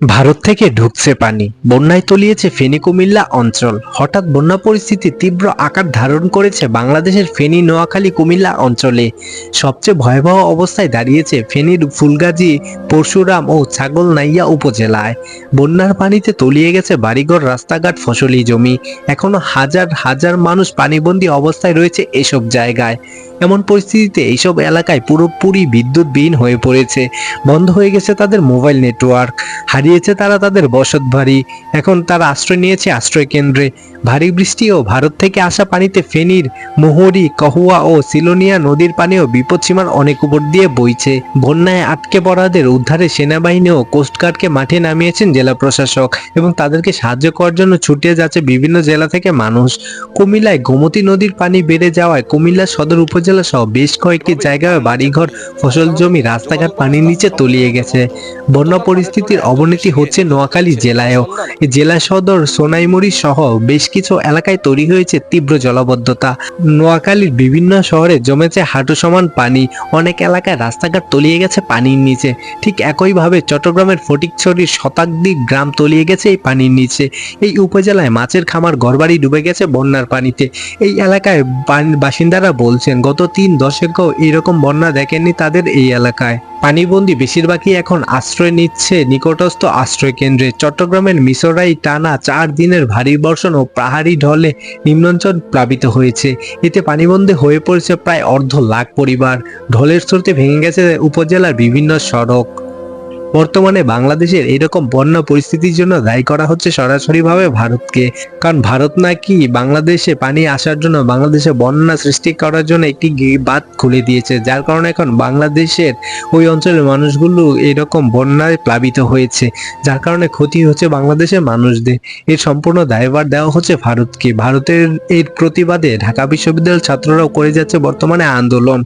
ভারত থেকে ঢুকছে পানি। বন্যায় তলিয়েছে ফেনী কুমিল্লা অঞ্চল। হঠাৎ বন্যা পরিস্থিতি তীব্র আকার ধারণ করেছে বাংলাদেশের ফেনী, নোয়াখালী, কুমিল্লা অঞ্চলে। সবচেয়ে ভয়াবহ অবস্থায় দাঁড়িয়েছে ফেনীর ফুলগাজী, পরশুরাম ও ছাগলনাইয়া উপজেলায়। বন্যার পানিতে তলিয়ে গেছে বাড়িঘর, রাস্তাঘাট, ফসলি জমি। এখনও হাজার হাজার মানুষ পানিবন্দী অবস্থায় রয়েছে এসব জায়গায়। এমন পরিস্থিতিতে এইসব এলাকায় পুরোপুরি বিদ্যুৎবিহীন হয়ে পড়েছে। বন্ধ হয়ে গেছে তাদের মোবাইল নেটওয়ার্ক, হারিয়েছে তারা তাদের বসত বাড়ি। এখন তারা আশ্রয় নিয়েছে আশ্রয় কেন্দ্রে। ভারী বৃষ্টি ও ভারত থেকে আসা পানিতে ফেনীর মোহরি, কহুয়া ও সিলোনিয়া নদীর পানিও বিপদসীমার অনেক উপর দিয়ে বইছে। বন্যায় আটকে পড়াদের উদ্ধারে সেনাবাহিনী ও কোস্টগার্ডকে মাঠে নামিয়েছেন জেলা প্রশাসক এবং তাদেরকে সাহায্য করার জন্য ছুটিয়ে যাচ্ছে বিভিন্ন জেলা থেকে মানুষ। কুমিল্লায় গোমতী নদীর পানি বেড়ে যাওয়ায় কুমিল্লা সদর উপজেলা সহ বেশ কয়েকটি জায়গায় বাড়িঘর, ফসল জমি, রাস্তাঘাট, পানির নিচে তলিয়ে গেছে। বন্যা পরিস্থিতির অবনতি হচ্ছে নোয়াখালী জেলায়ও। জেলা সদর সোনাইমুড়ি সহ বেশ কিছু এলাকায় তৈরি হয়েছে তীব্র জলাবদ্ধতা। নোয়াখালীর বিভিন্ন শহরে জমেছে হাঁটু সমান পানি। অনেক এলাকায় রাস্তাঘাট তলিয়ে গেছে পানির নিচে। ঠিক একইভাবে চট্টগ্রামের ফটিকছড়ির শতাব্দী গ্রাম তলিয়ে গেছে এই পানির নিচে। এই উপজেলায় মাছের খামার, ঘরবাড়ি ডুবে গেছে বন্যার পানিতে। এই এলাকায় বাসিন্দারা বলছেন, গত তিন দশকেও এরকম বন্যা দেখেননি তাদের এই এলাকায়। পানিবন্দী বেশিরভাগই এখন আশ্রয় নিচ্ছে নিকটস্থ আশ্রয় কেন্দ্রে। চট্টগ্রামের মিশরাই টানা চার দিনের ভারী বর্ষণ ও পাহাড়ি ঢলে নিম্নাঞ্চল প্লাবিত হয়েছে। এতে পানিবন্দী হয়ে পড়েছে প্রায় অর্ধ লাখ পরিবার। ঢলের স্রোতে ভেঙে গেছে উপজেলার বিভিন্ন সড়ক। বর্তমানে বাংলাদেশের এরকম বন্যা পরিস্থিতির জন্য দায়ী করা হচ্ছে সরাসরিভাবে ভারতকে। কারণ ভারত নাকি বাংলাদেশে পানি আসার জন্য, বাংলাদেশে বন্যা সৃষ্টি করার জন্য একটি বাঁধ খুলে দিয়েছে। যার কারণে এখন বাংলাদেশের ওই অঞ্চলের মানুষগুলো এরকম বন্যায় প্লাবিত হয়েছে। যার কারণে ক্ষতি হচ্ছে বাংলাদেশের মানুষদের। এর সম্পূর্ণ দায়ভার দেওয়া হচ্ছে ভারতকে। ভারতের এর প্রতিবাদে ঢাকা বিশ্ববিদ্যালয়ের ছাত্ররাও করে যাচ্ছে বর্তমানে আন্দোলন।